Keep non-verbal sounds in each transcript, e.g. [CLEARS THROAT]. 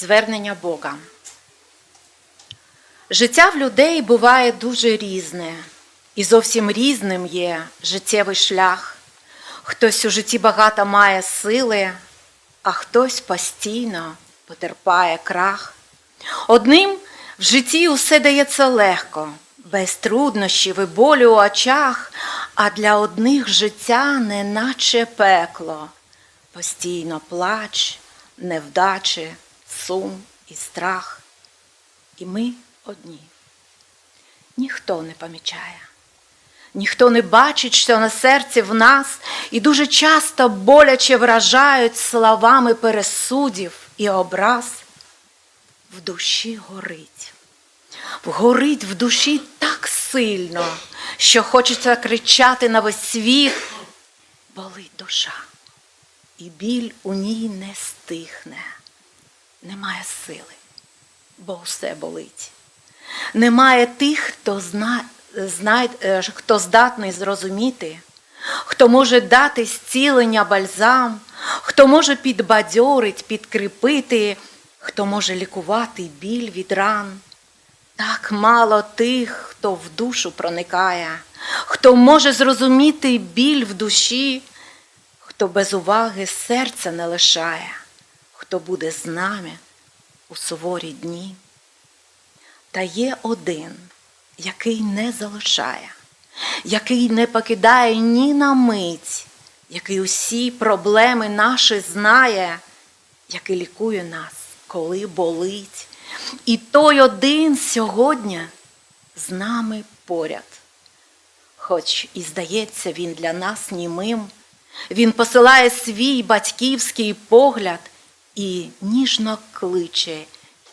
Звернення Бога. Життя в людей буває дуже різне, і зовсім різним є життєвий шлях. Хтось у житті багато має сили, а хтось постійно потерпає крах. Одним в житті усе дається легко, без труднощів і болю у очах, а для одних життя неначе пекло, постійно плач, невдачі, сум і страх. І ми одні. Ніхто не помічає. Ніхто не бачить, що на серці в нас і дуже часто боляче вражають словами пересудів і образ. В душі горить. Горить в душі так сильно, що хочеться кричати на весь світ. Болить душа, і біль у ній не стихне, немає сили, бо все болить. Немає тих, хто зна, знай, е, хто здатний зрозуміти, хто може дати зцілення бальзам, хто може підбадьорить, підкріпити, хто може лікувати біль від ран. Так мало тих, хто в душу проникає, хто може зрозуміти біль в душі, хто без уваги серця не лишає, хто буде з нами у суворі дні. Та є один, який не залишає, який не покидає ні на мить, який усі проблеми наші знає, який лікує нас, коли болить. І той один сьогодні з нами поряд. Хоч і здається, він для нас німим, він посилає свій батьківський погляд і ніжно кличе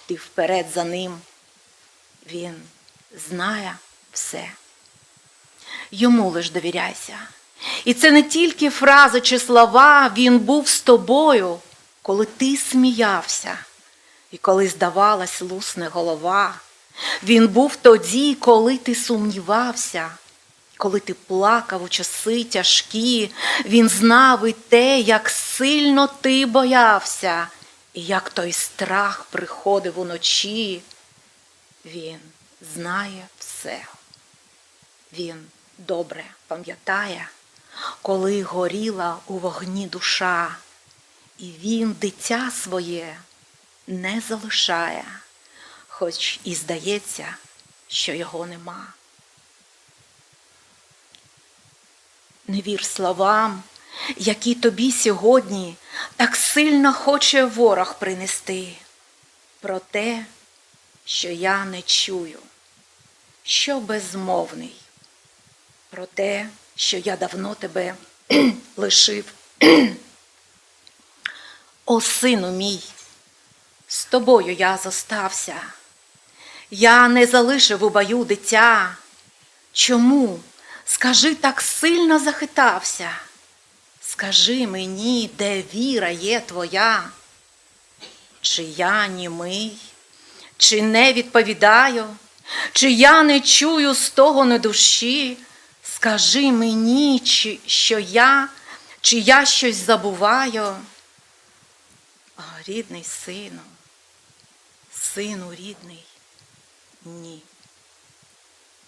йти вперед за ним. Він знає все. Йому лиш довіряйся. І це не тільки фрази чи слова, він був з тобою, коли ти сміявся, і коли здавалась лусне голова. Він був тоді, коли ти сумнівався, коли ти плакав у часи тяжкі, він знав і те, як сильно ти боявся, і як той страх приходив уночі. Він знає все. Він добре пам'ятає, коли горіла у вогні душа, і він дитя своє не залишає, хоч і здається, що його нема. Не вір словам, які тобі сьогодні так сильно хоче ворог принести, про те, що я не чую, що безмовний, про те, що я давно тебе [CLEARS THROAT] лишив. [CLEARS THROAT] О, сину мій, з тобою я зостався, я не залишив у бою дитя. Чому? Скажи, так сильно захитався. Скажи мені, де віра є твоя, чи я німий? Чи не відповідаю, чи я не чую з того на душі? Скажи мені, чи, що я, чи я щось забуваю. О, рідний сину, сину рідний, ні.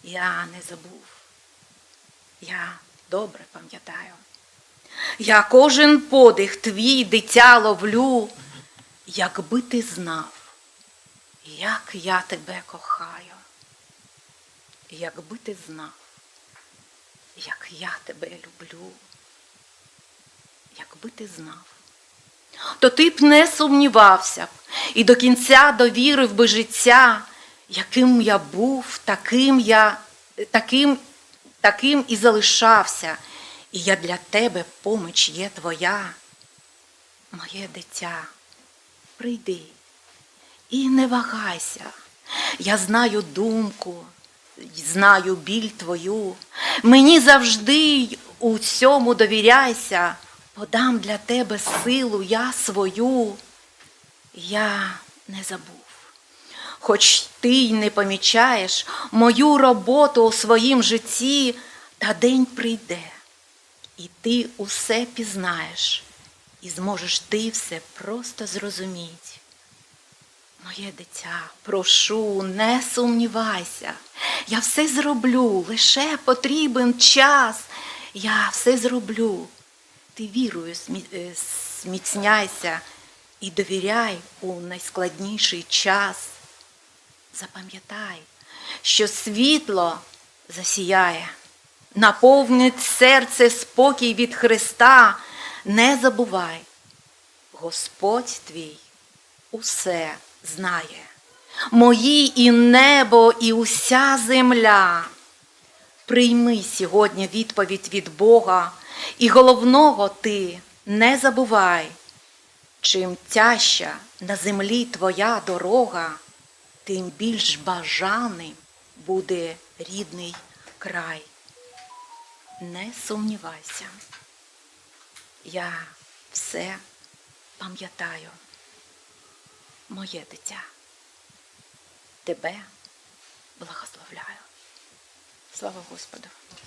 Я не забув. Я добре пам'ятаю. Я кожен подих твій дитя ловлю, якби ти знав як я тебе кохаю, якби ти знав, як я тебе люблю, якби ти знав, то ти б не сумнівався б і до кінця довірив би життя, яким я був, таким я, таким, таким і залишався, і я для тебе поміч є твоя, моє дитя, прийди. І не вагайся, я знаю думку, знаю біль твою. Мені завжди у цьому довіряйся, подам для тебе силу я свою. Я не забув. Хоч ти й не помічаєш мою роботу у своїм житті, та день прийде, і ти усе пізнаєш, і зможеш ти все просто зрозуміти. Моє дитя, прошу, не сумнівайся. Я все зроблю, лише потрібен час. Я все зроблю. Ти вірою е, зміцняйся і довіряй у найскладніший час. Запам'ятай, що світло засіяє, наповнить серце спокій від Христа. Не забувай, Господь твій усе знає. Мої і небо, і уся земля. Прийми сьогодні відповідь від Бога, і головного ти не забувай. Чим тяжча на землі твоя дорога, тим більш бажаним буде рідний край. Не сумнівайся, я все пам'ятаю. Моє дитя, тебе благословляю. Слава Господу!